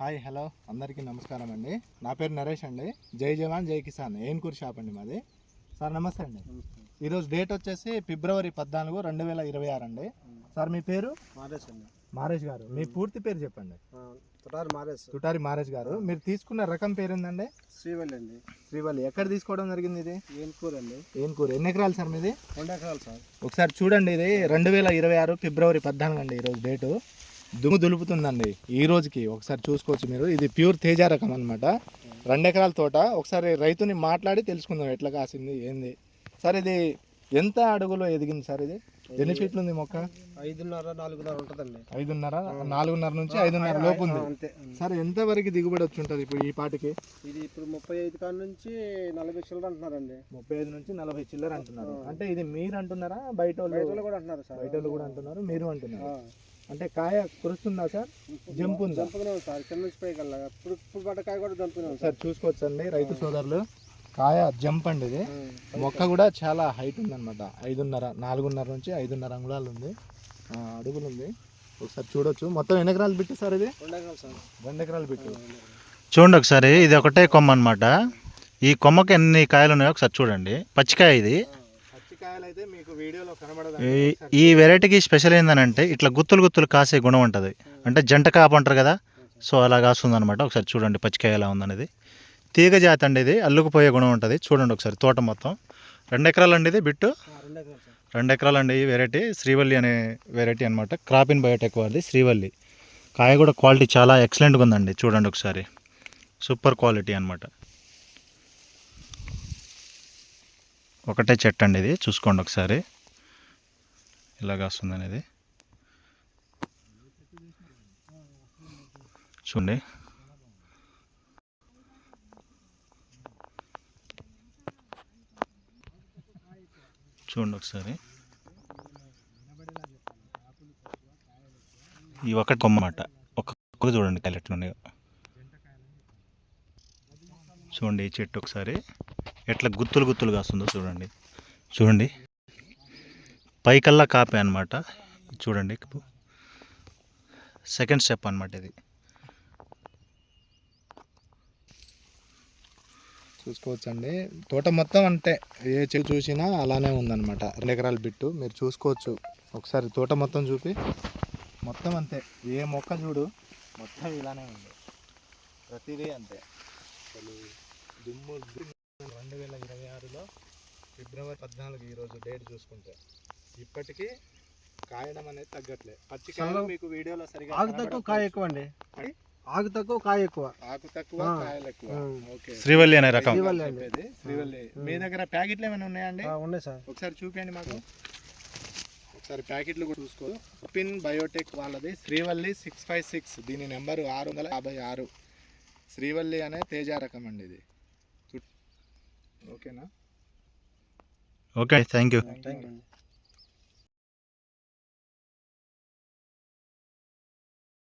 Hi hello. అందరికీ నమస్కారం అండి. నా పేరు నరేష్ అండి. జై జవాన్ జై కిసాన్. ఏన్కూర్ షాప్ అండి మాది. సార్ నమస్తే అండి. ఈరోజు డేట్ వచ్చేసి ఫిబ్రవరి పద్నాలుగు రెండు వేల ఇరవై ఆరు అండి. సార్ మీ పేరు? మారేస్ అండి. మారేష్ గారు. మీ పూర్తి పేరు చెప్పండి. తుటారు మారేస్ తుటారి మారేష్ గారు. మీరు తీసుకున్న రకం పేరు ఏందండి? శ్రీవల్లి అండి. శ్రీవల్లి. ఎక్కడ తీసుకోవడం జరిగింది ఇది? ఏన్కూర్ అండి. ఏన్కూర్ ఎన్ని ఎకరాలు సార్ మీది? రెండు ఎకరాలు సార్. ఒకసారి చూడండి ఇది. రెండు వేల ఇరవై ఆరు ఫిబ్రవరి పద్నాలుగు అండి ఈరోజు డేటు. దుమ్ము దులుపుతుందండి. ఈ రోజుకి ఒకసారి చూసుకోవచ్చు మీరు. ఇది ప్యూర్ తేజ రకం అనమాట రెండు ఎకరాల తోట. ఒకసారి రైతుని మాట్లాడి తెలుసుకుందాం ఎట్లా కాసింది ఏంది. సార్ ఇది ఎంత అడుగులో ఎదిగింది సార్ ఇది? ఎన్ని ఫీట్లు ఉంది మొక్క? ఐదున్నర నాలుగున్నర ఉంటుందండి. ఐదున్నర నాలుగున్నర నుంచి ఐదున్నర లోపు ఉంది. అంతే సార్ ఎంత వరకు దిగుబడి వచ్చి ఉంటుంది ఇప్పుడు ఈ పాటికి? ఇది ఇప్పుడు ముప్పై ఐదు కాడ నుంచి నలభై చిల్లర అంటున్నారండి. ముప్పై ఐదు నుంచి నలభై చిల్లర అంటున్నారు. అంటే ఇది మీరు అంటున్నారా? బయట వాళ్ళు కూడా అంటున్నారు సార్. బయట వాళ్ళు కూడా అంటున్నారు మీరు అంటున్నారు. అంటే కాయ కురుస్తుందా సార్? జంప్ ఉందా దంపుకునే ఉంది సార్ కింద నుంచి పైకల్లా ఇప్పుడు ఇప్పుడు పడ్డ కాయ కూడా దంపుకునే ఉంది ఒకసారి చూసుకోవచ్చు అండి రైతు సోదరులు. కాయ జంప్ అండి ఇది. మొక్క కూడా చాలా హైట్ ఉందన్నమాట. ఐదున్నర నాలుగున్నర నుంచి ఐదున్నర అంగుళాలు ఉంది. అడుగులు ఉంది. ఒకసారి చూడొచ్చు. మొత్తం ఎన్ని ఎకరాలు బిట్టు సార్ ఇది? రెండు ఎకరాలు సార్. రెండు ఎకరాలు బిట్టు చూడండి ఒకసారి ఇది ఒకటే కొమ్మ అనమాట ఈ కొమ్మకి ఎన్ని కాయలు ఉన్నాయో ఒకసారి చూడండి. పచ్చికాయ ఇది. ఈ- ఈ వెరైటీకి స్పెషల్ ఏంటంటే ఇట్లా గుత్తులు గుత్తులు కాసే గుణం ఉంటుంది. అంటే జంట కాపు అంటారు కదా సో అలా కాస్తుంది అనమాట ఒకసారి చూడండి పచ్చికాయ ఎలా ఉందనేది. తీగ జాతి అండి ఇది అల్లుకుపోయే గుణం ఉంటుంది. చూడండి ఒకసారి తోట మొత్తం. రెండు ఎకరాలు అండి ఇది బిట్టు? రెండు ఎకరాలు అండి ఈ వెరైటీ. శ్రీవల్లి అనే వెరైటీ అనమాట క్రాప్ ఇన్ బయోటెక్ వారిది శ్రీవల్లి. కాయ కూడా క్వాలిటీ చాలా ఎక్సలెంట్గా ఉందండి. చూడండి ఒకసారి. సూపర్ క్వాలిటీ అనమాట ఒకటే చెట్టు అండి ఇది. చూసుకోండి ఒకసారి. ఇలాగ వస్తుంది అనేది. చూడండి. చూడండి ఒకసారి. ఈ ఒకటి కొమ్మ అన్నమాట. ఒక చూడండి కలెక్ట్ ఉన్నాయో చూడండి ఈ చెట్టు ఒకసారి. ఎట్లా గుత్తులు గుత్తులు కాస్తుందో చూడండి. చూడండి. పైకల్లా కాపే అనమాట చూడండి. సెకండ్ స్టెప్ అనమాట ఇది. చూసుకోవచ్చండి. తోట మొత్తం అంటే ఏ చెట్టు చూసినా అలానే ఉందన్నమాట. రెండు ఎకరాల బిట్టు. మీరు చూసుకోవచ్చు. ఒకసారి తోట మొత్తం చూపి. మొత్తం అంతే. ఏ మొక్క చూడు మొత్తం ఇలానే ఉంది. ప్రతిదీ అంతే. అసలు దుమ్ము దుమ్ము. రెండు వేల ఇరవై ఆరులో ఫిబ్రవరి పద్నాలుగు ఈరోజు డేట్ చూసుకుంటే ఇప్పటికీ కాయడం అనేది తగ్గట్లే. పచ్చి కాయలు సగం- మీకు వీడియోలో సరిగా ఆకు తక్కువ కాయ ఎక్కువ అండి? ఆకు తక్కువ కాయ ఎక్కువ. ఆకు తక్కువ. కాయలు ఎక్కువ. ఓకే. శ్రీవల్లి అనే రకం. శ్రీవల్లి. చెప్పేది. మీ దగ్గర ప్యాకెట్లు ఏమైనా ఉన్నాయండి ఆ, ఉన్నాయి సార్. ఒకసారి చూపించండి మాకు. ఒకసారి ప్యాకెట్లు కూడా చూసుకో. పిన్ బయోటెక్ వాళ్ళది. Srivalli six five six. దీని నెంబరు ఆరు వందల యాభై ఆరు. శ్రీవల్లి అనే తేజ రకం అండి ఇది. ఓకేనా? Okay. Thank you thank you